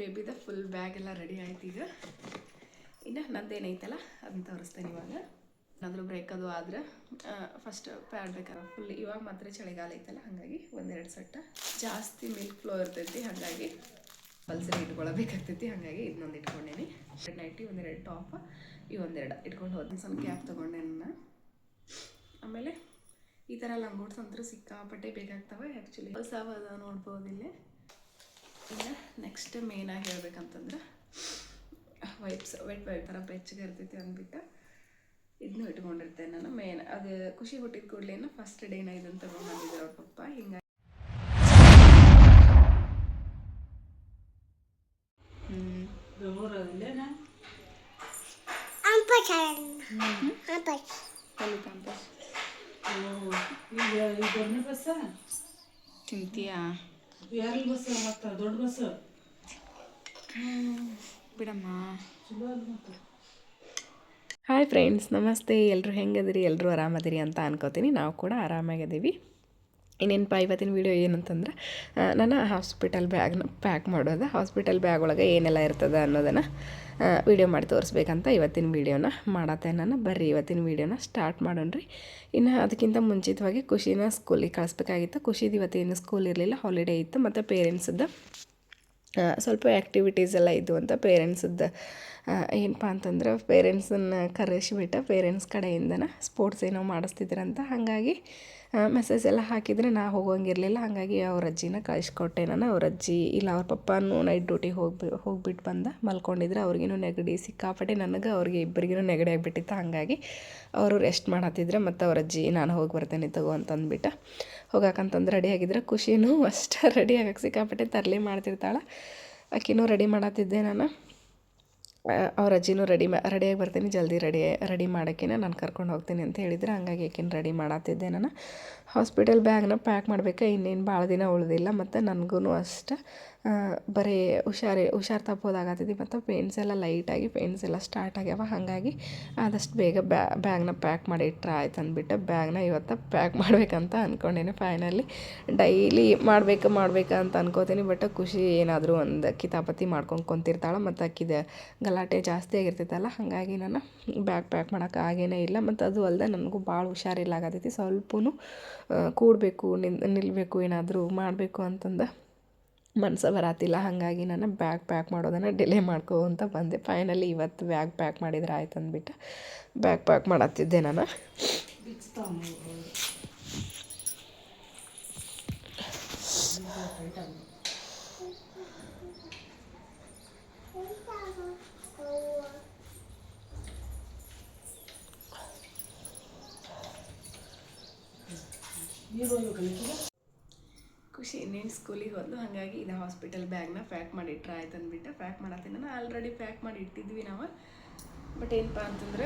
ಬೇಬಿದ full bag ಎಲ್ಲ ready ಆಯ್ತು ಈಗ. ಇನ್ನು ನಂದೇನೈತಲ್ಲ, ಅದನ್ನ ತೋರಿಸ್ತೇನೆ ಇವಾಗ. ಏನಾದರೂ ಬ್ರೇಕ್ ಅದು ಆದ್ರೆ ಫಸ್ಟ್ ಪ್ಯಾಡ್ ಬೇಕಾರ ಫುಲ್ ಇವಾಗ ಮಾತ್ರ ಚಳಿಗಾಲ ಐತಲ್ಲ, ಹಾಗಾಗಿ ಒಂದೆರಡು ಸೆಟ್ಟ ಜಾಸ್ತಿ ಮಿಲ್ಕ್ ಫ್ಲೋ ಇರ್ತೈತಿ, ಹಾಗಾಗಿ ಪಲ್ಸರಿ ಇಟ್ಕೊಳ್ಬೇಕಾಗ್ತೈತಿ, ಹಾಗಾಗಿ ಇದನ್ನೊಂದು ಇಟ್ಕೊಂಡೇನಿ. ಎರಡು ನೈಟಿ ಒಂದೆರಡು ಟಾಪ್ ಈ ಒಂದೆರಡು ಇಟ್ಕೊಂಡು ಹೋದ. ಸ್ವಲ್ಪ ಕ್ಯಾಪ್ ತೊಗೊಂಡೆ ನನ್ನ ಆಮೇಲೆ ಈ ಥರ ಲಂಗೋಟ್ಸ್ ಅಂತೂ ಸಿಕ್ಕಾಪಟ್ಟೆ ಬೇಕಾಗ್ತವೆ ಆ್ಯಕ್ಚುಲಿ ಹೊಸ ನೋಡ್ಬೋದು ಇಲ್ಲಿ. ಇನ್ನು ನೆಕ್ಸ್ಟ್ ಮೇಯ್ನಾಗಿ ಹೇಳ್ಬೇಕಂತಂದ್ರೆ ವೈಪ್ಸ್ ವೆಟ್ ವೈಪ್ ಥರ ಬೆಚ್ಚಗೆ ಇರ್ತೈತಿ ಅಂದ್ಬಿಟ್ಟು ಇದನ್ನು ಇಟ್ಕೊಂಡಿರ್ತೇನೆ ನಾನು ಮೇನ್ ಅದು ಖುಷಿ ಹುಟ್ಟಿದ ಕೂಡಲೇ ಫಸ್ಟ್ ಡೇನ ಇದನ್ನು ತಗೊಂಡು ಬಂದಿದ್ದೆ ಅವ್ರ ಪಪ್ಪ. ಹಿಂಗಾಗಿ ತಿಂತೀಯಾ? ಯಾರಿಗೆ ಬಸ್ ಮತ್ತ? ದೊಡ್ಡ ಬಸ್? ಬಿಡಮ್ಮ. ಚಲೋ ಅಲ್ಲ ಮತ್ತೆ. ಹಾಯ್ ಫ್ರೆಂಡ್ಸ್ ನಮಸ್ತೆ. ಎಲ್ಲರೂ ಹೆಂಗದಿರಿ? ಎಲ್ಲರೂ ಆರಾಮದಿರಿ ಅಂತ ಅನ್ಕೋತೀನಿ. ನಾವು ಕೂಡ ಆರಾಮಾಗಿದ್ದೀವಿ. ಇನ್ನೇನಪ್ಪ ಇವತ್ತಿನ ವೀಡಿಯೋ ಏನಂತಂದ್ರೆ ನಾನು ನನ್ನ ಹಾಸ್ಪಿಟಲ್ ಬ್ಯಾಗ್ನ ಪ್ಯಾಕ್ ಮಾಡೋದು. ಹಾಸ್ಪಿಟಲ್ ಬ್ಯಾಗ್ ಒಳಗೆ ಏನೆಲ್ಲ ಇರ್ತದೆ ಅನ್ನೋದನ್ನು ವೀಡಿಯೋ ಮಾಡಿ ತೋರಿಸ್ಬೇಕಂತ ಇವತ್ತಿನ ವೀಡಿಯೋನ ಮಾಡತ್ತೆ. ನಾನು ಬರ್ರಿ, ಇವತ್ತಿನ ವೀಡಿಯೋನ ಸ್ಟಾರ್ಟ್ ಮಾಡೋಣ್ರಿ ಇನ್ನು ಅದಕ್ಕಿಂತ ಮುಂಚಿತವಾಗಿ ಖುಷಿನ ಸ್ಕೂಲಿಗೆ ಕಳಿಸ್ಬೇಕಾಗಿತ್ತು. ಖುಷಿದು ಇವತ್ತೇನು ಸ್ಕೂಲ್ ಇರಲಿಲ್ಲ ಹಾಲಿಡೇ ಇತ್ತು. ಮತ್ತು ಪೇರೆಂಟ್ಸದ್ದು ಸ್ವಲ್ಪ ಆ್ಯಕ್ಟಿವಿಟೀಸ್ ಎಲ್ಲ ಇದ್ದು ಅಂತ ಪೇರೆಂಟ್ಸದ್ದು ಏನಪ್ಪ ಅಂತಂದ್ರೆ ಪೇರೆಂಟ್ಸನ್ನ ಕರೆಸಿಬಿಟ್ಟು ಪೇರೆಂಟ್ಸ್ ಕಡೆಯಿಂದನ ಸ್ಪೋರ್ಟ್ಸ್ ಏನೋ ಮಾಡಿಸ್ತಿದ್ರಂತ ಹಾಗಾಗಿ ಮೆಸೇಜ್ ಎಲ್ಲ ಹಾಕಿದರೆ ನಾ ಹೋಗೋಂಗಿರಲಿಲ್ಲ. ಹಾಗಾಗಿ ಅವ್ರ ಅಜ್ಜಿನ ಕಳಿಸ್ಕೊಟ್ಟೆ. ನಾನು ಅವ್ರ ಅಜ್ಜಿ, ಇಲ್ಲ ಅವ್ರ ಪಪ್ಪನೂ ನೈಟ್ ಡ್ಯೂಟಿಗೆ ಹೋಗಿ ಹೋಗ್ಬಿಟ್ಟು ಬಂದ. ಮಲ್ಕೊಂಡಿದ್ರೆ ಅವ್ರಿಗೇನು ನೆಗಡಿ ಸಿಕ್ಕಾಪಟ್ಟೆ. ನನಗೆ ಅವ್ರಿಗೆ ಇಬ್ಬರಿಗೂ ನೆಗಡಿ ಆಗಿಬಿಟ್ಟಿತ್ತು. ಹಾಗಾಗಿ ಅವರು ರೆಸ್ಟ್ ಮಾಡತ್ತಿದ್ರೆ ಮತ್ತು ಅವ್ರ ಅಜ್ಜಿ, ನಾನು ಹೋಗಿ ಬರ್ತೇನೆ ತಗೋ ಅಂತಂದ್ಬಿಟ್ಟು. ಹೋಗಕ್ಕಂತಂದು ರೆಡಿ ಆಗಿದ್ರೆ ಖುಷಿನೂ ಅಷ್ಟೇ. ರೆಡಿ ಆಗಕ್ಕೆ ಸಿಕ್ಕಾಪಟ್ಟೆ ತರಲೆ ಮಾಡ್ತಿರ್ತಾಳೆ. ಆಕಿನೂ ರೆಡಿ ಮಾಡತ್ತಿದ್ದೆ ನಾನು. ಅವ್ರ ಅಜ್ಜಿನೂ ರೆಡಿ ಮಾ ರೆಡಿಯಾಗಿ ಬರ್ತೀನಿ, ಜಲ್ದಿ ರೆಡಿ ರೆಡಿ ಮಾಡೋಕ್ಕೆ ನಾನು ಕರ್ಕೊಂಡು ಹೋಗ್ತೀನಿ ಅಂತ ಹೇಳಿದ್ರೆ. ಹಂಗಾಗಿ ಆಕಿನ ರೆಡಿ ಮಾಡತ್ತಿದ್ದೆ ನಾನು. ಹಾಸ್ಪಿಟಲ್ ಬ್ಯಾಗ್ನ ಪ್ಯಾಕ್ ಮಾಡ್ಬೇಕು? ಇನ್ನೇನು ಭಾಳ ದಿನ ಉಳಿದಿಲ್ಲ ಮತ್ತು ನನಗೂ ಅಷ್ಟೆ ಬರೀ ಹುಷಾರಿ, ಹುಷಾರು ತಪ್ಪೋದಾಗತ್ತಿದ್ದೆ ಮತ್ತು ಪೇನ್ಸ್ ಎಲ್ಲ ಲೈಟಾಗಿ ಪೇನ್ಸ್ ಎಲ್ಲ ಸ್ಟಾರ್ಟ್ ಆಗ್ಯಾವ. ಹಾಗಾಗಿ ಆದಷ್ಟು ಬೇಗ ಬ್ಯಾ ಬ್ಯಾಗ್ನ ಪ್ಯಾಕ್ ಮಾಡಿ ಇಟ್ರೆ ಆಯ್ತು ಅಂದ್ಬಿಟ್ಟು ಬ್ಯಾಗ್ನ ಇವತ್ತು ಪ್ಯಾಕ್ ಮಾಡಬೇಕಂತ ಅಂದ್ಕೊಂಡೇನೆ ಫೈನಲಿ ಡೈಲಿ ಮಾಡಬೇಕು, ಮಾಡ್ಬೇಕು ಅಂತ ಅನ್ಕೋತೀನಿ. ಬಟ್ ಖುಷಿ ಏನಾದರೂ ಒಂದು ಕಿತಾಪತಿ ಮಾಡ್ಕೊಂಡು ಕುಂತಿರ್ತಾಳೆ. ಮತ್ತು ಅಕ್ಕಿದ ಗಲಾಟೆ ಜಾಸ್ತಿ ಆಗಿರ್ತೈತಲ್ಲ, ಹಾಗಾಗಿ ನಾನು ಬ್ಯಾಗ್ ಪ್ಯಾಕ್ ಮಾಡೋಕೆ ಆಗೇನೇ ಇಲ್ಲ. ಮತ್ತು ಅದು ಅಲ್ಲದೆ ನನಗೂ ಭಾಳ ಹುಷಾರಿಲ್ಲ ಆಗತೈತಿ ಸ್ವಲ್ಪೂ ಕೂಡಬೇಕು, ನಿನ್ ನಿಲ್ಲಬೇಕು ಏನಾದರೂ ಮಾಡಬೇಕು ಅಂತಂದು ಮನಸ್ಸು ಬರತ್ತಿಲ್ಲ ಹಾಗಾಗಿ ನಾನು ಬ್ಯಾಗ್ ಪ್ಯಾಕ್ ಮಾಡೋದನ್ನು ಡಿಲೇ ಮಾಡ್ಕೋ ಅಂತ ಬಂದೆ. ಫೈನಲಿ ಇವತ್ತು ಬ್ಯಾಗ್ ಪ್ಯಾಕ್ ಮಾಡಿದ್ರೆ ಆಯ್ತು ಅಂದ್ಬಿಟ್ಟು ಬ್ಯಾಗ್ ಪ್ಯಾಕ್ ಮಾಡತ್ತಿದ್ದೆ ನಾನು ಬಿಚ್ತಾವ ನೀವು ನೀರು ಹೋಗ್ಬೇಕಲ್ಲ ಖುಷಿ ಇನ್ನೇನು ಸ್ಕೂಲಿಗೆ ಹೋದ್ಲು ಹಾಗಾಗಿ ಇದು ಹಾಸ್ಪಿಟಲ್ ಬ್ಯಾಗ್ನ ಪ್ಯಾಕ್ ಮಾಡಿ ಆಯ್ತು ಅಂದ್ಬಿಟ್ಟು. ಪ್ಯಾಕ್ ಮಾಡತ್ತೀನಿ ನಾನು ಆಲ್ರೆಡಿ ಪ್ಯಾಕ್ ಮಾಡಿ ಇಟ್ಟಿದ್ವಿ ನಾವು. ಬಟ್ ಏನಪ್ಪ ಅಂತಂದ್ರೆ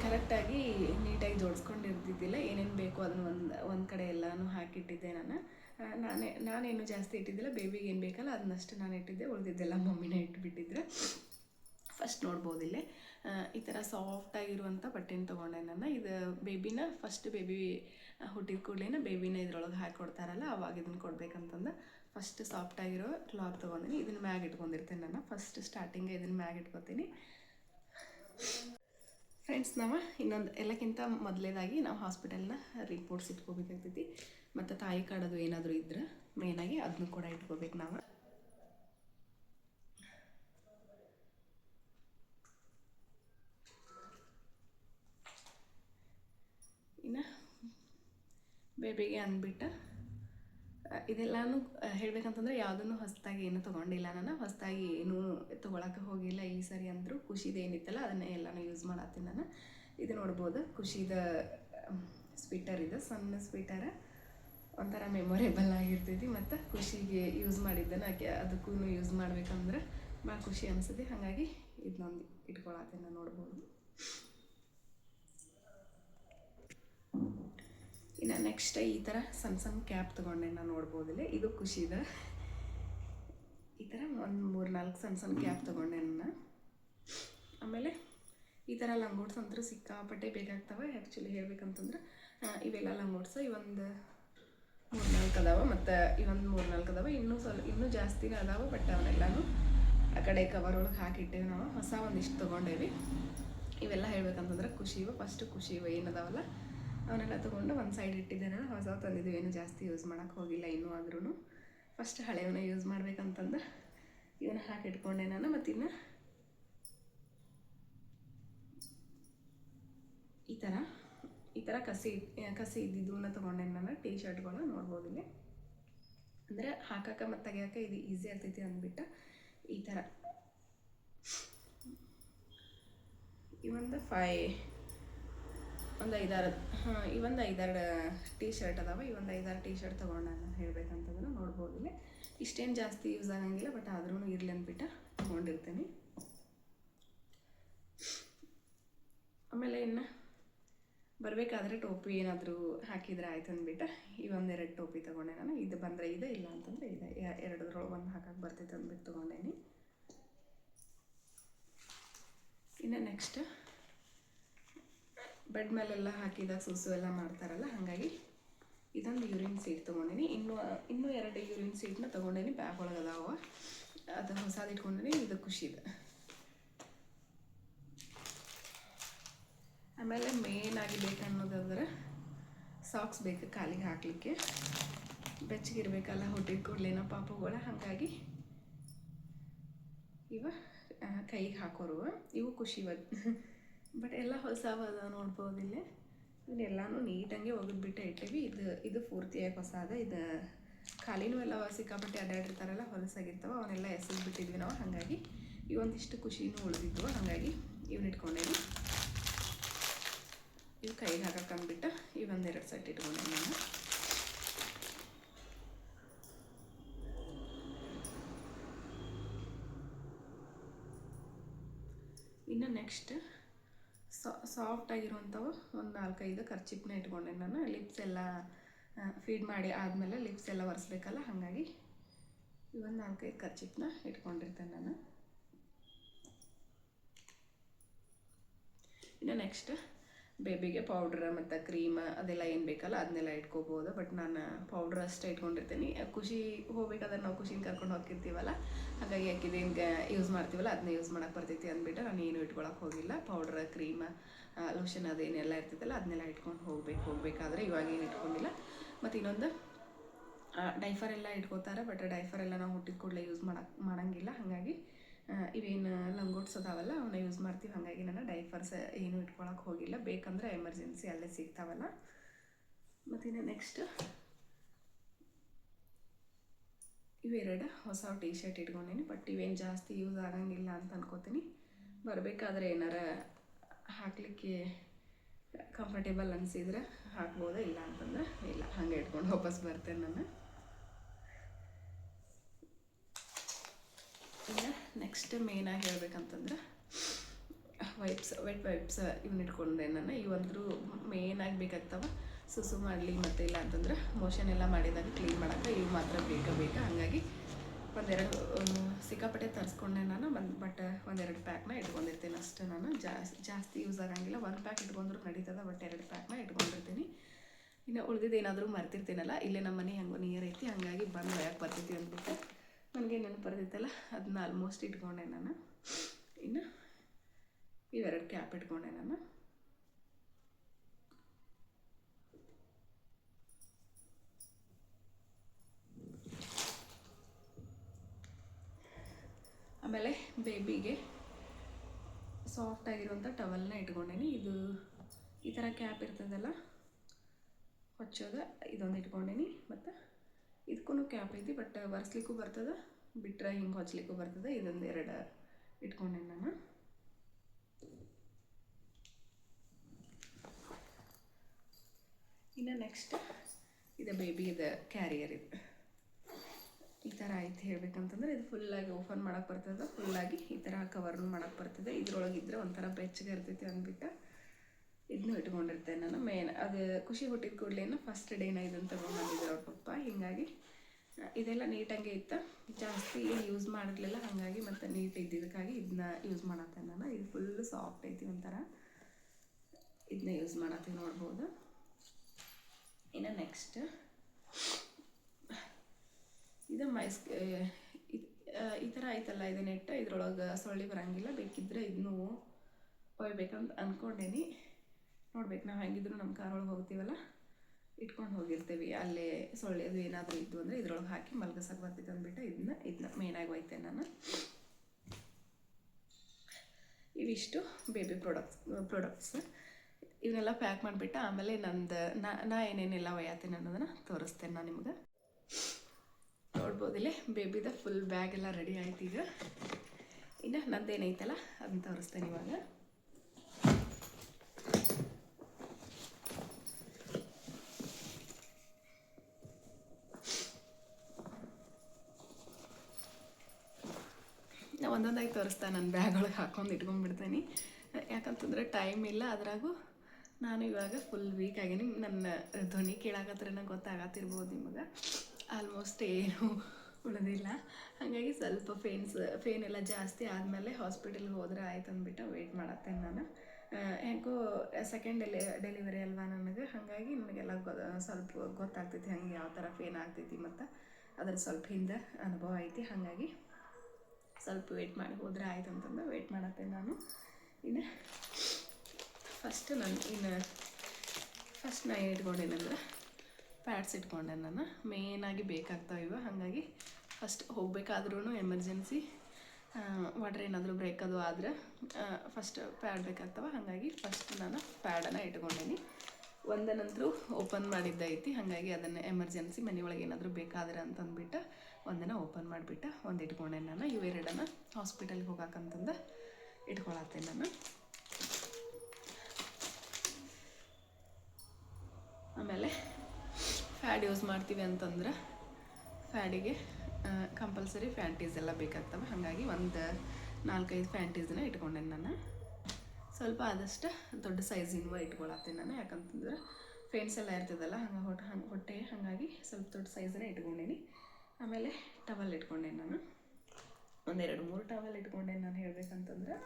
ಕರೆಕ್ಟಾಗಿ ನೀಟಾಗಿ ಜೋಡಿಸ್ಕೊಂಡು ಇರ್ತಿದ್ದಿಲ್ಲ ಏನೇನು ಬೇಕು ಅದನ್ನು ಒಂದು ಒಂದು ಕಡೆ ಎಲ್ಲನೂ ಹಾಕಿಟ್ಟಿದ್ದೆ ನಾನು. ನಾನೇ ನಾನೇನು ಜಾಸ್ತಿ ಇಟ್ಟಿದ್ದಿಲ್ಲ ಬೇಬಿಗೆ ಏನು ಬೇಕಲ್ಲ ಅದನ್ನಷ್ಟು ನಾನು ಇಟ್ಟಿದ್ದೆ ಉಳಿದಿದ್ದೆಲ್ಲ ಮಮ್ಮಿನೇ ಇಟ್ಬಿಟ್ಟಿದ್ರೆ. ಫಸ್ಟ್ ನೋಡ್ಬೋದು ಇಲ್ಲೇ ಆ, ಈ ಥರ ಸಾಫ್ಟಾಗಿರುವಂಥ ಬಟ್ಟೆನ ತೊಗೊಂಡೆ ನಾನು. ಇದು ಬೇಬಿನ ಫಸ್ಟ್ ಬೇಬಿ ಹುಟ್ಟಿದ ಕೂಡಲೇ ಬೇಬಿನ ಇದ್ರೊಳಗೆ ಹಾಕಿ ಕೊಡ್ತಾರಲ್ಲ, ಅವಾಗ ಇದನ್ನು ಕೊಡ್ಬೇಕಂತಂದು ಫಸ್ಟ್ ಸಾಫ್ಟಾಗಿರೋ ಕ್ಲಾತ್ ತೊಗೊಂಡಿನಿ. ಇದನ್ನ ಮ್ಯಾಗ್ ಇಟ್ಕೊಂಡಿರ್ತೇನೆ ನಾನು. ಫಸ್ಟ್ ಸ್ಟಾರ್ಟಿಂಗ್ ಇದನ್ನ ಮ್ಯಾಗ್ ಇಟ್ಕೊತೀನಿ. ಫ್ರೆಂಡ್ಸ್ ನಾವು ಇನ್ನೊಂದು, ಎಲ್ಲಕ್ಕಿಂತ ಮೊದಲೇದಾಗಿ ನಾವು ಹಾಸ್ಪಿಟಲ್ನ ರಿಪೋರ್ಟ್ಸ್ ಇಟ್ಕೋಬೇಕಾಗ್ತೈತಿ ಮತ್ತು ತಾಯಿ ಕಾಡೋದು ಏನಾದರೂ ಇದ್ರೆ ಮೇನಾಗಿ ಅದನ್ನು ಕೂಡ ಇಟ್ಕೋಬೇಕು ನಾವು ಇನ್ನು ಬೇಬಿಗೆ ಅಂದ್ಬಿಟ್ಟು ಇದೆಲ್ಲಾನು ಹೇಳ್ಬೇಕಂತಂದ್ರೆ ಯಾವುದನ್ನು ಹೊಸದಾಗಿ ಏನು ತೊಗೊಂಡಿಲ್ಲ ನಾನು. ಹೊಸದಾಗಿ ಏನೂ ತೊಗೊಳಕ್ಕೆ ಹೋಗಿಲ್ಲ ಈ ಸರಿ ಅಂದರೂ. ಖುಷಿದು ಏನಿತ್ತಲ್ಲ, ಅದನ್ನೇ ಎಲ್ಲನೂ ಯೂಸ್ ಮಾಡತ್ತೀನಿ ನಾನು. ಇದು ನೋಡ್ಬೋದು, ಖುಷಿದ ಸ್ವಿಟರ್ ಇದು, ಸಣ್ಣ ಸ್ವೀಟರ. ಒಂಥರ ಮೆಮೊರೇಬಲ್ ಆಗಿರ್ತೈತಿ ಮತ್ತು ಖುಷಿಗೆ ಯೂಸ್ ಮಾಡಿದ್ದನ್ನು ಆಕೆ ಅದಕ್ಕೂ ಯೂಸ್ ಮಾಡ್ಬೇಕಂದ್ರೆ ಭಾಳ ಖುಷಿ ಅನಿಸುತ್ತೆ. ಹಾಗಾಗಿ ಇದನ್ನೊಂದು ಇಟ್ಕೊಳತ್ತೀನಿ ನಾನು ನೋಡ್ಬೋದು. ಇನ್ನು ನೆಕ್ಸ್ಟ್ ಈ ಥರ ಸಣ್ಣ ಸಣ್ಣ ಕ್ಯಾಪ್ ತೊಗೊಂಡೆ ನಾನು ನೋಡ್ಬೋದಿಲ್ಲ. ಇದು ಖುಷಿದ. ಈ ಥರ ಒಂದು ಮೂರು ನಾಲ್ಕು ಸಣ್ಣ ಸಣ್ಣ ಕ್ಯಾಪ್ ತೊಗೊಂಡೆ ನಾನು ಆಮೇಲೆ ಈ ಥರ ಲಂಗೋಟ್ಸ್ ಅಂತೂ ಸಿಕ್ಕಾಪಟ್ಟೆ ಬೇಕಾಗ್ತವೆ. ಆ್ಯಕ್ಚುಲಿ ಹೇಳ್ಬೇಕಂತಂದ್ರೆ ಇವೆಲ್ಲ ಲಂಗೋಟ್ಸ್ ಇವೊಂದು ಮೂರು ನಾಲ್ಕು ಅದಾವ ಮತ್ತು ಇವೊಂದು ಮೂರು ನಾಲ್ಕು ಅದಾವ. ಇನ್ನೂ ಸ್ವಲ್ಪ ಇನ್ನೂ ಜಾಸ್ತಿನೇ ಅದಾವೆ ಬಟ್ ಅವನ್ನೆಲ್ಲನೂ ಆ ಕಡೆ ಕವರ್ ಒಳಗೆ ಹಾಕಿಟ್ಟೇವೆ ನಾವು. ಹೊಸ ಒಂದಿಷ್ಟು ತೊಗೊಂಡೇವಿ. ಇವೆಲ್ಲ ಹೇಳ್ಬೇಕಂತಂದ್ರೆ ಖುಷಿವ ಫಸ್ಟ್ ಖುಷಿವ ಏನದಾವಲ್ಲ? ಅವನ್ನೆಲ್ಲ ತೊಗೊಂಡು ಒಂದು ಸೈಡ್ ಇಟ್ಟಿದ್ದೆ ನಾನು. ಹೊಸ ತಂದಿದ್ದು ಏನು ಜಾಸ್ತಿ ಯೂಸ್ ಮಾಡೋಕ್ಕೆ ಹೋಗಿಲ್ಲ ಇನ್ನೂ ಆದ್ರೂ ಫಸ್ಟ್ ಹಳೆಯವನ್ನ ಯೂಸ್ ಮಾಡ್ಬೇಕಂತಂದು ಇವನ್ನ ಹಾಕಿಟ್ಕೊಂಡೆ ನಾನು. ಮತ್ತಿನ್ನು ಈ ಥರ ಈ ಥರ ಕಸಿ ಕಸಿ ಇದ್ದಿದ್ದನ್ನ ತೊಗೊಂಡೆ ನಾನು. ಟೀ ಶರ್ಟ್ಗಳನ್ನ ನೋಡ್ಬೋದು ಇಲ್ಲಿ. ಅಂದರೆ ಹಾಕಕ್ಕೆ ಮತ್ತು ತೆಗಿಯೋಕೆ ಇದು ಈಸಿ ಆಗ್ತೈತಿ ಅಂದ್ಬಿಟ್ಟು ಈ ಥರ ಇವೊಂದು ಫೈ ಒಂದು ಐದಾರು ಹಾಂ ಒಂದು ಐದಾರು ಟೀ ಶರ್ಟ್ ಅದಾವ ಒಂದು ಐದಾರು ಟೀ ಶರ್ಟ್ ತೊಗೊಂಡು ನಾನು ಹೇಳ್ಬೇಕಂತಂದ್ರೆ ನೋಡ್ಬೋದು ಇಲ್ಲಿ. ಇಷ್ಟೇನು ಜಾಸ್ತಿ ಯೂಸ್ ಆಗಂಗಿಲ್ಲ, ಬಟ್ ಆದ್ರೂ ಇರಲಿ ಅಂದ್ಬಿಟ್ಟು ತೊಗೊಂಡಿರ್ತೀನಿ. ಆಮೇಲೆ ಇನ್ನು ಬರಬೇಕಾದ್ರೆ ಟೋಪಿ ಏನಾದರೂ ಹಾಕಿದ್ರೆ ಆಯ್ತು ಅಂದ್ಬಿಟ್ಟು ಈ ಒಂದೆರಡು ಟೋಪಿ ತೊಗೊಂಡೆ ನಾನು. ಇದು ಬಂದರೆ ಇದೆ, ಇಲ್ಲ ಅಂತಂದರೆ ಇದೆ. ಎ- ಎರಡರೊಳಗೆ ಒಂದು ಹಾಕಕ್ಕೆ ಬರ್ತೈತೆ ಅಂದ್ಬಿಟ್ಟು ತೊಗೊಂಡೇನಿ. ಇನ್ನು ನೆಕ್ಸ್ಟ್ ಬೆಡ್ ಮೇಲೆಲ್ಲ ಹಾಕಿದಾಗ ಸುಸು ಎಲ್ಲ ಮಾಡ್ತಾರಲ್ಲ, ಹಾಗಾಗಿ ಇದೊಂದು ಯೂರಿನ್ ಸೀಟ್ ತೊಗೊಂಡಿನಿ. ಇನ್ನೂ ಇನ್ನೂ ಎರಡು ಯೂರಿನ್ ಸೀಟ್ನ ತೊಗೊಂಡೇನಿ ಬ್ಯಾಗ್ ಒಳಗೆ ಅದಾವ. ಅದು ಹೊಸದು ಇಟ್ಕೊಂಡೇನಿ ಇದು ಖುಷಿದು. ಆಮೇಲೆ ಮೇನ್ ಆಗಿ ಬೇಕನ್ನೋದಾದ್ರೆ ಸಾಕ್ಸ್ ಬೇಕು ಕಾಲಿಗೆ ಹಾಕಲಿಕ್ಕೆ. ಬೆಚ್ಚಗಿರ್ಬೇಕಲ್ಲ ಹುಟ್ಟಿದ ಕೂಡಲೇನೋ ಪಾಪುಗಳ, ಹಾಗಾಗಿ ಇವ ಕೈಗೆ ಹಾಕೋರು. ಇವು ಖುಷಿ ಬಟ್ ಎಲ್ಲ ಹೊಸವ ಅದ ನೋಡ್ಬೋದು ಇಲ್ಲಿ. ಇವನ್ನೆಲ್ಲಾನು ನೀಟಾಗಿ ಒಗೆದ್ಬಿಟ್ಟು ಇಟ್ಟೀವಿ. ಇದು ಇದು ಪೂರ್ತಿಯಾಗಿ ಹೊಸ ಅದ ಇದು ಖಾಲಿನೂ ಎಲ್ಲ ಸಿಕ್ಕಾಪಟ್ಟೆ ಅಡ್ಡಾಡಿರ್ತಾರಲ್ಲ, ಹೊಲಸಾಗಿರ್ತಾವ. ಅವನ್ನೆಲ್ಲ ಎಸೆದು ಬಿಟ್ಟಿದ್ವಿ ನಾವು. ಹಾಗಾಗಿ ಇವೊಂದಿಷ್ಟು ಖುಷಿನೂ ಉಳಿದಿದ್ವು. ಹಾಗಾಗಿ ಇವನ್ನ ಇಟ್ಕೊಂಡೆ ಇವು ಕೈಗೆ ಹಾಕಕ್ಕೆ ಅಂದ್ಬಿಟ್ಟು ಇವೊಂದೆರಡು ಸೆಟ್ ಇಟ್ಕೊಂಡೆ ನಾನು. ಇನ್ನು ನೆಕ್ಸ್ಟ್ ಸಾಫ್ಟ್ ಆಗಿರುವಂಥವು ಒಂದು ನಾಲ್ಕೈದು ಖರ್ಚಿಪ್ನ ಇಟ್ಕೊಂಡೆ ನಾನು. ಲಿಪ್ಸ್ ಎಲ್ಲ ಫೀಡ್ ಮಾಡಿ ಆದಮೇಲೆ ಲಿಪ್ಸ್ ಎಲ್ಲ ಒರೆಸ್ಬೇಕಲ್ಲ, ಹಾಗಾಗಿ ಇವೊಂದು ನಾಲ್ಕೈದು ಖರ್ಚಿಪ್ನ ಇಟ್ಕೊಂಡಿರ್ತೇನೆ ನಾನು. ಇನ್ನು ನೆಕ್ಸ್ಟ್ ಬೇಬಿಗೆ ಪೌಡ್ರ್ ಮತ್ತು ಕ್ರೀಮ್ ಅದೆಲ್ಲ ಏನು ಬೇಕಲ್ಲ ಅದನ್ನೆಲ್ಲ ಇಟ್ಕೋಬೋದು. ಬಟ್ ನಾನು ಪೌಡ್ರ್ ಅಷ್ಟೇ ಇಟ್ಕೊಂಡಿರ್ತೀನಿ. ಖುಷಿ ಹೋಗ್ಬೇಕಾದ್ರೆ ನಾವು ಖುಷಿನ ಕರ್ಕೊಂಡು ಹೋಗ್ತಿರ್ತೀವಲ್ಲ? ಹಾಗಾಗಿ ಅಕ್ಕಿದೇನು ಯೂಸ್ ಮಾಡ್ತೀವಲ್ಲ ಅದನ್ನ ಯೂಸ್ ಮಾಡೋಕೆ ಬರ್ತೈತಿ ಅಂದ್ಬಿಟ್ಟು ನಾನು ಏನು ಇಟ್ಕೊಳಕ್ಕೆ ಹೋಗಿಲ್ಲ. ಪೌಡ್ರ್ ಕ್ರೀಮ್ ಲೋಷನ್ ಅದೇನೆಲ್ಲ ಇರ್ತೈತಲ್ಲ ಅದನ್ನೆಲ್ಲ ಇಟ್ಕೊಂಡು ಹೋಗ್ಬೇಕು, ಹೋಗ್ಬೇಕಾದ್ರೆ ಇವಾಗ ಏನು ಇಟ್ಕೊಂಡಿಲ್ಲ. ಮತ್ತು ಇನ್ನೊಂದು ಡೈಫರ್ ಎಲ್ಲ ಇಟ್ಕೋತಾರೆ ಬಟ್ ಡೈಫರ್ ಎಲ್ಲ ನಾವು ಹುಟ್ಟಿದ ಕೂಡಲೇ ಯೂಸ್ ಮಾಡಕ್ಕೆ ಮಾಡೋಂಗಿಲ್ಲ. ಹಾಗಾಗಿ ಇವೇನು ಲಂಗೋಟ್ಸ್ ಅದಾವಲ್ಲ ಅವನ್ನ ಯೂಸ್ ಮಾಡ್ತೀವಿ. ಹಾಗಾಗಿ ನಾನು ಡೈಫರ್ಸ್ ಏನು ಇಟ್ಕೊಳಕ್ಕೆ ಹೋಗಿಲ್ಲ. ಬೇಕಂದ್ರೆ ಎಮರ್ಜೆನ್ಸಿ ಅಲ್ಲೇ ಸಿಗ್ತಾವಲ್ಲ. ಮತ್ತಿನ್ನು ನೆಕ್ಸ್ಟ್ ಇವೆರಡು ಹೊಸ ಟೀ ಶರ್ಟ್ ಇಟ್ಕೊಂಡೀನಿ ಬಟ್ ಇವೇನು ಜಾಸ್ತಿ ಯೂಸ್ ಆಗಂಗಿಲ್ಲ ಅಂತ ಅನ್ಕೋತೀನಿ. ಬರಬೇಕಾದ್ರೆ ಏನಾರ ಹಾಕಲಿಕ್ಕೆ ಕಂಫರ್ಟೇಬಲ್ ಅನಿಸಿದ್ರೆ ಹಾಕ್ಬೋದಾ ಇಲ್ಲ ಅಂತಂದ್ರೆ ಇಲ್ಲ. ಹಾಗೆ ಇಟ್ಕೊಂಡು ವಾಪಸ್ ಬರ್ತೇನೆ ನಾನು. ಇನ್ನು ನೆಕ್ಸ್ಟ್ ಮೇನಾಗಿ ಹೇಳ್ಬೇಕಂತಂದ್ರೆ ವೈಪ್ಸ್ ವೆಟ್ ವೈಪ್ಸ್ ಇವ್ನ ಇಟ್ಕೊಂಡೆ ನಾನು. ಇವಂದರೂ ಮೇನಾಗಿ ಬೇಕಾಗ್ತಾವ. ಸುಸು ಮಾಡಲಿ ಮತ್ತು ಇಲ್ಲ ಅಂತಂದ್ರೆ ಮೋಷನ್ ಎಲ್ಲ ಮಾಡಿದಾಗ ಕ್ಲೀನ್ ಮಾಡೋಕ್ಕೆ ಇವು ಮಾತ್ರ ಬೇಕಾ ಬೇಕಾ. ಹಾಗಾಗಿ ಒಂದೆರಡು ಸಿಕ್ಕಾಪಟ್ಟೆ ತರಿಸ್ಕೊಂಡೆ ನಾನು. ಒಂದು, ಬಟ್ ಒಂದೆರಡು ಪ್ಯಾಕ್ನ ಇಟ್ಕೊಂಡಿರ್ತೀನಿ ಅಷ್ಟೇ ನಾನು. ಜಾಸ್ತಿ ಜಾಸ್ತಿ ಯೂಸ್ ಆಗಂಗಿಲ್ಲ. ಒಂದು ಪ್ಯಾಕ್ ಇಟ್ಕೊಂಡ್ರು ನಡೀತದೆ, ಬಟ್ ಎರಡು ಪ್ಯಾಕ್ನ ಇಟ್ಕೊಂಡಿರ್ತೀನಿ. ಇನ್ನು ಉಳ್ದಿದ್ದು ಏನಾದರೂ ಮರ್ತಿರ್ತೀನಲ್ಲ, ಇಲ್ಲೇ ನಮ್ಮ ಮನೆ ಹೆಂಗೋ ನಿಯರ್ ಐತಿ, ಹಾಗಾಗಿ ಬಂದು ಒಯ್ಯಕ್ಕೆ ಬರ್ತೈತಿ ಅಂದ್ಬಿಟ್ಟು. ನನಗೆ ನೆನಪು ಬರ್ತಿತ್ತಲ್ಲ ಅದನ್ನ ಆಲ್ಮೋಸ್ಟ್ ಇಟ್ಕೊಂಡೆ ನಾನು. ಇನ್ನು ಇವೆರಡು ಕ್ಯಾಪ್ ಇಟ್ಕೊಂಡೆ ನಾನು. ಆಮೇಲೆ ಬೇಬಿಗೆ ಸಾಫ್ಟ್ ಆಗಿರುವಂಥ ಟವಲ್ನ ಇಟ್ಕೊಂಡೇನಿ ಇದು ಈ ಥರ ಕ್ಯಾಪ್ ಇರ್ತದಲ್ಲ, ಹೊಚ್ಚೋದ, ಇದೊಂದು ಇಟ್ಕೊಂಡೇನಿ ಮತ್ತು ಇದಕ್ಕೂ ಕ್ಯಾಪ್ ಐತಿ ಬಟ್ ಒರೆಸ್ಲಿಕ್ಕೂ ಬರ್ತದೆ ಬಿಟ್ಟರೆ ಹಿಂಗೆ ಹೊಚ್ಲಿಕ್ಕೂ ಬರ್ತದೆ, ಇದೊಂದು ಎರಡು ಇಟ್ಕೊಂಡೆ ನಾನು. ಇನ್ನು ನೆಕ್ಸ್ಟ್ ಇದು ಬೇಬಿದು ಕ್ಯಾರಿಯರ್ ಇದು. ಈ ಥರ ಆಯ್ತು ಹೇಳ್ಬೇಕಂತಂದ್ರೆ, ಇದು ಫುಲ್ಲಾಗಿ ಓಪನ್ ಮಾಡೋಕ್ಕೆ ಬರ್ತದೆ ಫುಲ್ಲಾಗಿ ಈ ಥರ ಕವರ್ನು ಮಾಡಕ್ಕೆ ಬರ್ತದೆ, ಇದ್ರೊಳಗಿದ್ರೆ ಒಂಥರ ಬೆಚ್ಚಗೆ ಇರ್ತೈತಿ ಅಂದ್ಬಿಟ್ಟು. ಇದನ್ನು ಇಟ್ಕೊಂಡಿರ್ತೇನೆ ನಾನು ಮೇನ್ ಅದು ಖುಷಿ ಹುಟ್ಟಿದ ಕೂಡಲೇನು ಫಸ್ಟ್ ಡೇನ ಇದನ್ನು ತೊಗೊಂಡ್ಬಂದಿದ್ರು ಅವ್ರ ಪಪ್ಪ. ಹೀಗಾಗಿ ಇದೆಲ್ಲ ನೀಟಾಗೆ ಇತ್ತು. ಜಾಸ್ತಿ ಯೂಸ್ ಮಾಡಿರಲಿಲ್ಲ. ಹಾಗಾಗಿ ಮತ್ತು ನೀಟ್ ಇದ್ದಿದ್ದಕ್ಕಾಗಿ ಇದನ್ನ ಯೂಸ್ ಮಾಡತ್ತೆ ನಾನು. ಇದು ಫುಲ್ ಸಾಫ್ಟ್ ಐತಿ ಒಂಥರ. ಇದನ್ನ ಯೂಸ್ ಮಾಡತ್ತೆ ನೋಡ್ಬೋದು. ಇನ್ನು ನೆಕ್ಸ್ಟ್ ಇದು ಮೈಸ್ ಈ ಥರ ಆಯ್ತಲ್ಲ ಇದನ್ನ ಇಟ್ಟು ಇದ್ರೊಳಗೆ ಸೊಳ್ಳೆ ಬರೋಂಗಿಲ್ಲ. ಬೇಕಿದ್ರೆ ಇದನ್ನು ಒಯ್ಬೇಕಂತ ಅಂದ್ಕೊಂಡೇನಿ ನೋಡ್ಬೇಕು ನಾವು ಹೆಂಗಿದ್ರು ನಮ್ಮ ಕಾರೊಳಗೆ ಹೋಗ್ತೀವಲ್ಲ? ಇಟ್ಕೊಂಡು ಹೋಗಿರ್ತೀವಿ. ಅಲ್ಲೇ ಸೊಳ್ಳೆ ಅದು ಏನಾದರೂ ಇದ್ದು ಅಂದರೆ ಇದ್ರೊಳಗೆ ಹಾಕಿ ಮಲ್ಗಸಕ್ಕೆ ಬರ್ತೈತೆ ಅಂದ್ಬಿಟ್ಟು ಇದನ್ನ ಇದನ್ನ ಮೇನಾಗಿ ಒಯ್ತೇನೆ ನಾನು. ಇವಿಷ್ಟು ಬೇಬಿ ಪ್ರಾಡಕ್ಟ್ಸ್ ಪ್ರಾಡಕ್ಟ್ಸ್ ಇವನ್ನೆಲ್ಲ ಪ್ಯಾಕ್ ಮಾಡಿಬಿಟ್ಟು ಆಮೇಲೆ ನಂದು, ನಾ ನಾ ಏನೇನೆಲ್ಲ ಒಯ್ಯತ್ತೇನೆ ಅನ್ನೋದನ್ನು ತೋರಿಸ್ತೇನೆ ನಾನು ನಿಮ್ಗೆ. ನೋಡ್ಬೋದಿಲ್ಲೇ ಬೇಬಿದ ಫುಲ್ ಬ್ಯಾಗ್ ಎಲ್ಲ ರೆಡಿ ಆಯ್ತು ಈಗ. ಇನ್ನು ನಂದೇನೈತಲ್ಲ ಅದನ್ನ ತೋರಿಸ್ತೇನೆ ಇವಾಗ ನಾ ಒಂದೊಂದಾಗಿ ತೋರಿಸ್ತಾ ನನ್ನ ಬ್ಯಾಗ್ ಒಳಗೆ ಹಾಕೊಂಡು ಇಟ್ಕೊಂಡ್ಬಿಡ್ತೇನೆ. ಯಾಕಂತಂದ್ರೆ ಟೈಮ್ ಇಲ್ಲ, ಅದ್ರಾಗೂ ನಾನು ಇವಾಗ ಫುಲ್ ವೀಕ್ ಆಗೇನಿ. ನನ್ನ ಧ್ವನಿ ಕೇಳಾಕತ್ರ ನಂಗೆ ಗೊತ್ತಾಗತ್ತಿರ್ಬೋದು ನಿಮಗೆ. ಆಲ್ಮೋಸ್ಟ್ ಏನು ಉಳಿದಿಲ್ಲ. ಹಾಗಾಗಿ ಸ್ವಲ್ಪ ಫೇನ್ಸ್ ಫೇನ್ ಎಲ್ಲ ಜಾಸ್ತಿ ಆದಮೇಲೆ ಹಾಸ್ಪಿಟಲ್ಗೆ ಹೋದ್ರೆ ಆಯ್ತು ಅಂದ್ಬಿಟ್ಟು ವೆಯ್ಟ್ ಮಾಡತ್ತೇನೆ ನಾನು. ಯಾಕೋ ಸೆಕೆಂಡ್ ಡೆಲಿ ಡೆಲಿವರಿ ಅಲ್ವಾ ನನಗೆ. ಹಾಗಾಗಿ ನನಗೆಲ್ಲ ಸ್ವಲ್ಪ ಗೊತ್ತಾಗ್ತೈತಿ ಹಂಗೆ, ಯಾವ ಥರ ಫೇನ್ ಆಗ್ತೈತಿ ಮತ್ತು ಅದ್ರ ಸ್ವಲ್ಪ ಹಿಂದೆ ಅನುಭವ ಐತಿ. ಹಾಗಾಗಿ ಸ್ವಲ್ಪ ವೇಟ್ ಮಾಡಿ ಹೋದ್ರೆ ಆಯ್ತು ಅಂತಂದು ವೆಯ್ಟ್ ಮಾಡತ್ತೆ ನಾನು. ಇನ್ನು ಫಸ್ಟ್ ನಾನು ಇನ್ನು ಫಸ್ಟ್ ನಾ ಏನು ಇಟ್ಕೊಂಡೇನಂದ್ರೆ ಪ್ಯಾಡ್ಸ್ ಇಟ್ಕೊಂಡೆ ನಾನು. ಮೇಯ್ನಾಗಿ ಬೇಕಾಗ್ತಾವೆ ಇವು. ಹಾಗಾಗಿ ಫಸ್ಟ್ ಹೋಗ್ಬೇಕಾದ್ರೂ ಎಮರ್ಜೆನ್ಸಿ ವಾಟರ್ ಏನಾದರೂ ಬ್ರೇಕ್ ಅದು ಆದರೆ ಫಸ್ಟ್ ಪ್ಯಾಡ್ ಬೇಕಾಗ್ತವೆ. ಹಾಗಾಗಿ ಫಸ್ಟ್ ನಾನು ಪ್ಯಾಡನ್ನು ಇಟ್ಕೊಂಡೇನಿ. ಒಂದನಂತರೂ ಓಪನ್ ಮಾಡಿದ್ದೈತಿ ಹಾಗಾಗಿ ಅದನ್ನು ಎಮರ್ಜೆನ್ಸಿ ಮನೆಯೊಳಗೆ ಏನಾದರೂ ಬೇಕಾದ್ರೆ ಅಂತಂದ್ಬಿಟ್ಟು ಒಂದನ್ನು ಓಪನ್ ಮಾಡಿಬಿಟ್ಟು ಒಂದು ಇಟ್ಕೊಂಡೆ ನಾನು. ಇವೆರಡನ್ನು ಹಾಸ್ಪಿಟಲ್ಗೆ ಹೋಗಕ್ಕಂತಂದು ಇಟ್ಕೊಳತ್ತೆ ನಾನು. ಆಮೇಲೆ ಫ್ಯಾಡ್ ಯೂಸ್ ಮಾಡ್ತೀವಿ ಅಂತಂದ್ರೆ ಫ್ಯಾಡಿಗೆ ಕಂಪಲ್ಸರಿ ಫ್ಯಾಂಟೀಸ್ ಎಲ್ಲ ಬೇಕಾಗ್ತವೆ. ಹಾಗಾಗಿ ಒಂದು ನಾಲ್ಕೈದು ಫ್ಯಾಂಟೀಸನ್ನ ಇಟ್ಕೊಂಡೆ ನಾನು. ಸ್ವಲ್ಪ ಆದಷ್ಟು ದೊಡ್ಡ ಸೈಜಿನವ ಇಟ್ಕೊಳತ್ತೆ ನಾನು. ಯಾಕಂತಂದ್ರೆ ಫೇನ್ಸ್ ಎಲ್ಲ ಇರ್ತದಲ್ಲ, ಹಂಗೆ ಹೊಟ್ಟೆ ಹಂಗೆ ಹೊಟ್ಟೆ ಹಾಗಾಗಿ ಸ್ವಲ್ಪ ದೊಡ್ಡ ಸೈಜನ್ನ ಇಟ್ಕೊಂಡೇನಿ. ಆಮೇಲೆ ಟವಲ್ ಇಟ್ಕೊಂಡೆ ನಾನು. ಒಂದೆರಡು ಮೂರು ಟವಲ್ ಇಟ್ಕೊಂಡೆ ನಾನು ಹೇಳ್ಬೇಕಂತಂದ್ರೆ.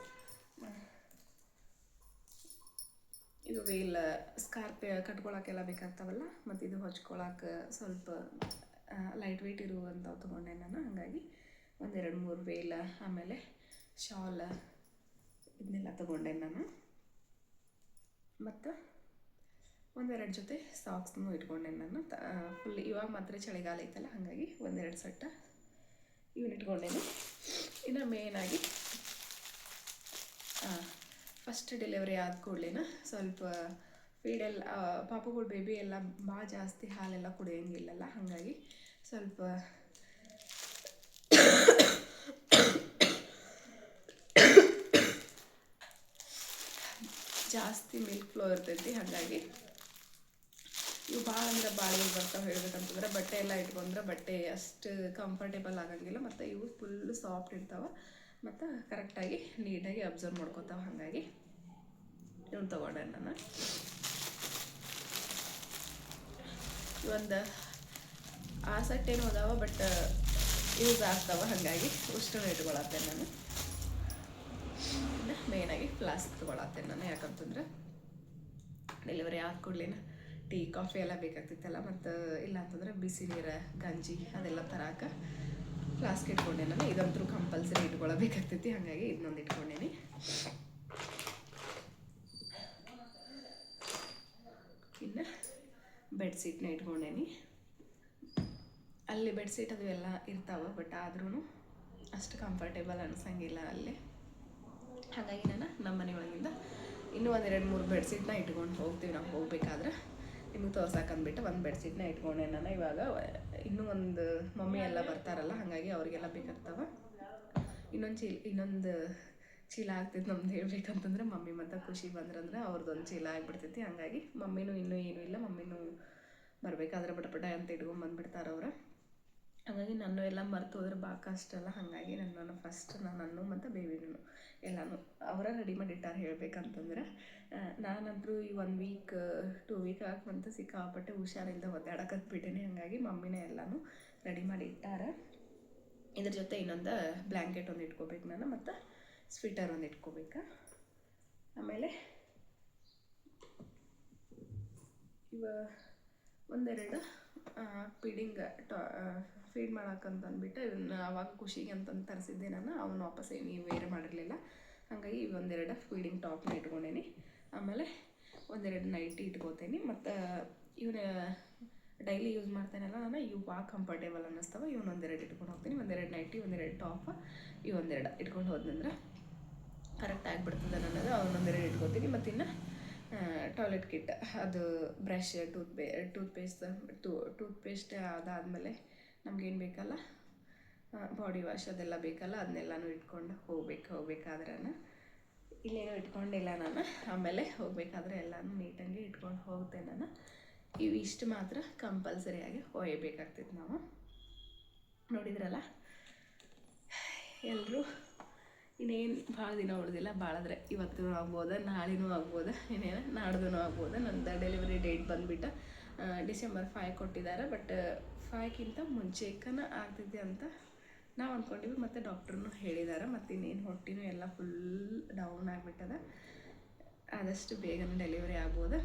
ಇದು ವೇಲ್ ಸ್ಕಾರ್ಪ್ ಕಟ್ಕೊಳಕ್ಕೆಲ್ಲ ಬೇಕಾಗ್ತಾವಲ್ಲ, ಮತ್ತು ಇದು ಹೊಚ್ಕೊಳಕ್ಕೆ ಸ್ವಲ್ಪ ಲೈಟ್ ವೆಯ್ಟ್ ಇರುವಂಥವು ತೊಗೊಂಡೆ ನಾನು. ಹಾಗಾಗಿ ಒಂದೆರಡು ಮೂರು ವೇಲ ಆಮೇಲೆ ಶಾಲ್ ಇದನ್ನೆಲ್ಲ ತೊಗೊಂಡೆ ನಾನು. ಮತ್ತು ಒಂದೆರಡು ಜೊತೆ ಸಾಕ್ಸ್ನು ಇಟ್ಕೊಂಡೆ ನಾನು. ಫುಲ್ ಇವಾಗ ಮಾತ್ರ ಚಳಿಗಾಲ ಐತಲ್ಲ, ಹಾಗಾಗಿ ಒಂದೆರಡು ಸೆಟ್ಟ ಇವನ್ನ ಇಟ್ಕೊಂಡೇನು ಇನ್ನು ಮೇಯ್ನಾಗಿ ಫಸ್ಟ್ ಡೆಲಿವರಿ ಆದ ಕೂಡಲೇನ ಸ್ವಲ್ಪ ಫೀಡೆಲ್ಲ ಪಾಪಗಳು ಬೇಬಿ ಎಲ್ಲ ಭಾಳ ಜಾಸ್ತಿ ಹಾಲೆಲ್ಲ ಕುಡಿಯೋಂಗಿಲ್ಲಲ್ಲ, ಹಾಗಾಗಿ ಸ್ವಲ್ಪ ಜಾಸ್ತಿ ಮಿಲ್ಕ್ ಫ್ಲೋ ಇರ್ತೈತಿ, ಹಾಗಾಗಿ ಇವು ಭಾಳ ಅಂದ್ರೆ ಭಾಳ ಇವು ಬರ್ತಾವೆ ಹೇಳ್ಬೇಕಂತಂದ್ರೆ ಬಟ್ಟೆ ಎಲ್ಲ ಇಟ್ಕೊಂಡ್ರೆ ಬಟ್ಟೆ ಅಷ್ಟು ಕಂಫರ್ಟೇಬಲ್ ಆಗಂಗಿಲ್ಲ, ಮತ್ತು ಇವು ಫುಲ್ ಸಾಫ್ಟ್ ಇರ್ತಾವೆ, ಮತ್ತು ಕರೆಕ್ಟಾಗಿ ನೀಟಾಗಿ ಅಬ್ಸರ್ವ್ ಮಾಡ್ಕೊತಾವೆ, ಹಾಗಾಗಿ ಇವನು ತೊಗೊಂಡೆ ನಾನು. ಒಂದು ಆ ಅದಾವ ಬಟ್ ಯೂಸ್ ಆಗ್ತಾವ, ಹಾಗಾಗಿ ಉಷ್ಟು ಇಟ್ಕೊಳತ್ತೆ ನಾನು. ಇನ್ನು ಮೇಯ್ನಾಗಿ ಫ್ಲಾಸ್ಕ್ ತೊಗೊಳತ್ತೇನೆ ನಾನು. ಯಾಕಂತಂದ್ರೆ ಡೆಲಿವರಿ ಆದ ಕೂಡಲೇನ ಟೀ ಕಾಫಿ ಎಲ್ಲ ಬೇಕಾಗ್ತಿತ್ತಲ್ಲ. ಮತ್ತು ಇಲ್ಲ ಅಂತಂದ್ರೆ ಬಿಸಿ ನೀರು, ಗಂಜಿ ಅದೆಲ್ಲ ತರಾಕ ಫ್ಲಾಸ್ಕ್ ಇಟ್ಕೊಂಡೆ ನಾನು. ಇದಂತರೂ ಕಂಪಲ್ಸರಿ ಇಟ್ಕೊಳಬೇಕಾಗ್ತೈತಿ ಹಾಗಾಗಿ ಇದನ್ನೊಂದು ಇಟ್ಕೊಂಡೇನಿ. ಇನ್ನು ಬೆಡ್ಶೀಟ್ನ ಇಟ್ಕೊಂಡೇನಿ. ಅಲ್ಲಿ ಬೆಡ್ಶೀಟ್ ಅದು ಎಲ್ಲ ಇರ್ತಾವೆ ಬಟ್ ಆದ್ರೂ ಅಷ್ಟು ಕಂಫರ್ಟೇಬಲ್ ಅನ್ಸಂಗಿಲ್ಲ ಅಲ್ಲಿ. ಹಾಗಾಗಿ ನಾನು ನಮ್ಮ ಮನೆ ಒಳಗಿಂದ ಇನ್ನೂ ಒಂದೆರಡು ಮೂರು ಬೆಡ್ಶೀಟ್ನ ಇಟ್ಕೊಂಡು ಹೋಗ್ತೀವಿ ನಾವು ಹೋಗ್ಬೇಕಾದ್ರೆ. ನಿಮಗೆ ತೋರ್ಸಕ್ಕಂದ್ಬಿಟ್ಟು ಒಂದು ಬೆಡ್ಶೀಟ್ನ ಇಟ್ಕೊಂಡೆ ನಾನು. ಇವಾಗ ಇನ್ನೂ ಒಂದು ಮಮ್ಮಿ ಎಲ್ಲ ಬರ್ತಾರಲ್ಲ, ಹಾಗಾಗಿ ಅವರಿಗೆಲ್ಲ ಬೇಕಾಗ್ತವೆ. ಇನ್ನೊಂದು ಚೀಲ ಇನ್ನೊಂದು ಚೀಲ ಆಗ್ತೈತೆ ನಮ್ದು ಹೇಳ್ಬೇಕಂತಂದ್ರೆ ಮಮ್ಮಿ ಮತ್ತು ಖುಷಿ ಬಂದ್ರಂದ್ರೆ ಅವ್ರದ್ದೊಂದು ಚೀಲ ಆಗಿಬಿಡ್ತೈತಿ. ಹಂಗಾಗಿ ಮಮ್ಮಿನೂ ಇನ್ನೂ ಏನೂ ಇಲ್ಲ, ಮಮ್ಮಿನೂ ಬರಬೇಕಾದ್ರೆ ಬಟಪಟ ಅಂತ ಅಂತ ಇಟ್ಕೊಂಬಂದ್ಬಿಡ್ತಾರೆ ಅವ್ರು ಹಾಗಾಗಿ ನಾನು ಎಲ್ಲ ಮರ್ತು ಹೋದ್ರೆ ಭಾಳ ಕಷ್ಟ ಅಲ್ಲ ಹಾಗಾಗಿ ನಾನು ಫಸ್ಟ್ ನಾನು ಮತ್ತು ಬೇಬಿನೂ ಎಲ್ಲನೂ ಅವರ ರೆಡಿ ಮಾಡಿ ಇಟ್ಟಾರೆ ಹೇಳ್ಬೇಕಂತಂದ್ರೆ ನಾನಂತೂ ಈ ಒನ್ ವೀಕ್ ಟೂ ವೀಕ್ ಆಗ್ಬಂತ ಸಿಕ್ಕಾಪಟ್ಟೆ ಹುಷಾರಿಲ್ಲದೆ ಒದ್ದಾಡಕತ್ಬಿಟ್ಟೇನೆ ಹಾಗಾಗಿ ಮಮ್ಮಿನೇ ಎಲ್ಲನೂ ರೆಡಿ ಮಾಡಿ ಇಟ್ಟಾರ ಇದ್ರ ಜೊತೆ ಇನ್ನೊಂದು ಬ್ಲ್ಯಾಂಕೆಟ್ ಒಂದು ಇಟ್ಕೋಬೇಕು ನಾನು, ಮತ್ತು ಸ್ವಿಟರ್ ಒಂದು ಇಟ್ಕೋಬೇಕು. ಆಮೇಲೆ ಇವ ಒಂದೆರಡು ಫೀಡಿಂಗ್ ಫೀಡ್ ಮಾಡೋಕ್ಕಂತ ಅಂದ್ಬಿಟ್ಟು ಇವನ್ನ ಅವಾಗ ಖುಷಿಗೆ ಅಂತಂದು ತರಿಸಿದ್ದೆ ನಾನು. ಅವನು ವಾಪಸ್ ಏನು ವೇರ್ ಮಾಡಿರಲಿಲ್ಲ. ಹಾಗಾಗಿ ಈ ಒಂದೆರಡು ಫೀಡಿಂಗ್ ಟಾಪ್ನ ಇಟ್ಕೊಂಡೇನಿ. ಆಮೇಲೆ ಒಂದೆರಡು ನೈಟಿ ಇಟ್ಕೋತೀನಿ. ಮತ್ತು ಇವನ ಡೈಲಿ ಯೂಸ್ ಮಾಡ್ತೇನಲ್ಲ ನಾನು, ಇವು ಭಾಳ ಕಂಫರ್ಟೇಬಲ್ ಅನ್ನಿಸ್ತವೆ, ಇವ್ನ ಒಂದೆರಡು ಇಟ್ಕೊಂಡು ಹೋಗ್ತೀನಿ. ಒಂದೆರಡು ನೈಟಿ ಒಂದೆರಡು ಟಾಪ್ ಈ ಒಂದೆರಡು ಇಟ್ಕೊಂಡು ಹೋದ್ನಂದ್ರೆ ಕರೆಕ್ಟ್ ಆಗಿಬಿಡ್ತದೆ ನನ್ನದು ಅವನೊಂದೆರಡು ಇಟ್ಕೋತೀನಿ. ಮತ್ತು ಇನ್ನು ಟಾಯ್ಲೆಟ್ ಕಿಟ್ ಅದು ಬ್ರಷ್ ಟೂತ್ ಪೇ toothpaste two toothpaste ಅದಾದಮೇಲೆ ನಮ್ಗೇನು ಬೇಕಲ್ಲ? ಬಾಡಿ ವಾಶ್ ಅದೆಲ್ಲ ಬೇಕಲ್ಲ, ಅದನ್ನೆಲ್ಲನೂ ಇಟ್ಕೊಂಡು ಹೋಗ್ಬೇಕು ಹೋಗ್ಬೇಕಾದ್ರೆ ಇಲ್ಲೇನೂ ಇಟ್ಕೊಂಡಿಲ್ಲ ನಾನು. ಆಮೇಲೆ ಹೋಗ್ಬೇಕಾದ್ರೆ ಎಲ್ಲನೂ ನೀಟಾಗಿ ಇಟ್ಕೊಂಡು ಹೋಗ್ತೆ ನಾನು. ಇವು ಇಷ್ಟು ಮಾತ್ರ ಕಂಪಲ್ಸರಿಯಾಗಿ ಒಯ್ಯಬೇಕಾಗ್ತಿತ್ತು ನಾವು. ನೋಡಿದ್ರಲ್ಲ? ಎಲ್ಲರೂ ಇನ್ನೇನು ಭಾಳ ದಿನ ಉಳಿದಿಲ್ಲ ಭಾಳದ್ರೆ ಇವತ್ತು ಆಗ್ಬೋದ, ನಾಳೆನೂ ಆಗ್ಬೋದಾ, ಇನ್ನೇನು ನಾಡ್ದು ಆಗ್ಬೋದಾ. ನಂದು ಡೆಲಿವರಿ ಡೇಟ್ ಬಂದುಬಿಟ್ಟು ಡಿಸೆಂಬರ್ ಫೈವ್ ಕೊಟ್ಟಿದ್ದಾರೆ ಬಟ್ ಫೈವ್ಗಿಂತ ಮುಂಚೆಕನ ಆಗ್ತಿದೆ ಅಂತ ನಾವು ಅಂದ್ಕೊಂಡಿವಿ ಮತ್ತು ಡಾಕ್ಟ್ರೂ ಹೇಳಿದ್ದಾರೆ ಮತ್ತು ಇನ್ನೇನು ಹೊಟ್ಟಿನೂ ಎಲ್ಲ ಫುಲ್ ಡೌನ್ ಆಗಿಬಿಟ್ಟದ. ಆದಷ್ಟು ಬೇಗನೆ ಡೆಲಿವರಿ ಆಗ್ಬೋದು.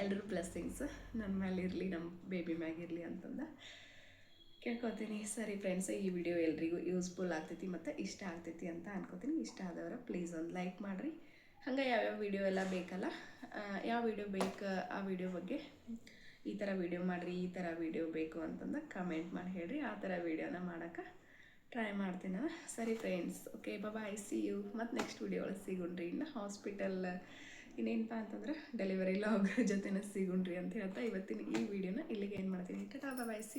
ಎಲ್ಲರೂ ಬ್ಲೆಸ್ಸಿಂಗ್ಸ್ ನನ್ನ ಮೇಲೆ ಇರಲಿ ನಮ್ಮ ಬೇಬಿ ಮ್ಯಾಗಿರಲಿ ಅಂತಂದು ಕೇಳ್ಕೊತೀನಿ. ಸರಿ ಫ್ರೆಂಡ್ಸ್ ಈ ವಿಡಿಯೋ ಎಲ್ರಿಗೂ ಯೂಸ್ಫುಲ್ ಆಗ್ತೈತಿ ಮತ್ತು ಇಷ್ಟ ಆಗ್ತೈತಿ ಅಂತ ಅನ್ಕೋತೀನಿ. ಇಷ್ಟ ಆದವರ ಪ್ಲೀಸ್ ಒಂದು ಲೈಕ್ ಮಾಡಿರಿ. ಹಂಗೆ ಯಾವ್ಯಾವ ವಿಡಿಯೋ ಎಲ್ಲ ಬೇಕಲ್ಲ ಯಾವ ವಿಡಿಯೋ ಬೇಕು ಆ ವಿಡಿಯೋ ಬಗ್ಗೆ ಈ ಥರ ವೀಡಿಯೋ ಮಾಡಿರಿ, ಈ ಥರ ವೀಡಿಯೋ ಬೇಕು ಅಂತಂದು ಕಮೆಂಟ್ ಮಾಡಿ ಹೇಳ್ರಿ. ಆ ಥರ ವೀಡಿಯೋನ ಮಾಡೋಕ್ಕೆ ಟ್ರೈ ಮಾಡ್ತೀನಿ ಸರಿ friends okay bye see you ಮತ್ತು ನೆಕ್ಸ್ಟ್ ವೀಡಿಯೋ ಒಳಗೆ ಸಿಗುಣ್ರಿ ಇನ್ನು ಹಾಸ್ಪಿಟಲ್ ಇನ್ನೇನಪ್ಪ ಅಂತಂದ್ರೆ ಡೆಲಿವರಿ ಲಾಗ್ ಜೊತೆನ ಸಿಗುಣ್ರಿ ಅಂತ ಹೇಳ್ತಾ ಇವತ್ತಿನ ಈ ವಿಡಿಯೋನ ಇಲ್ಲಿಗೆ ಏನು ಮಾಡ್ತೀನಿ. Tata bye see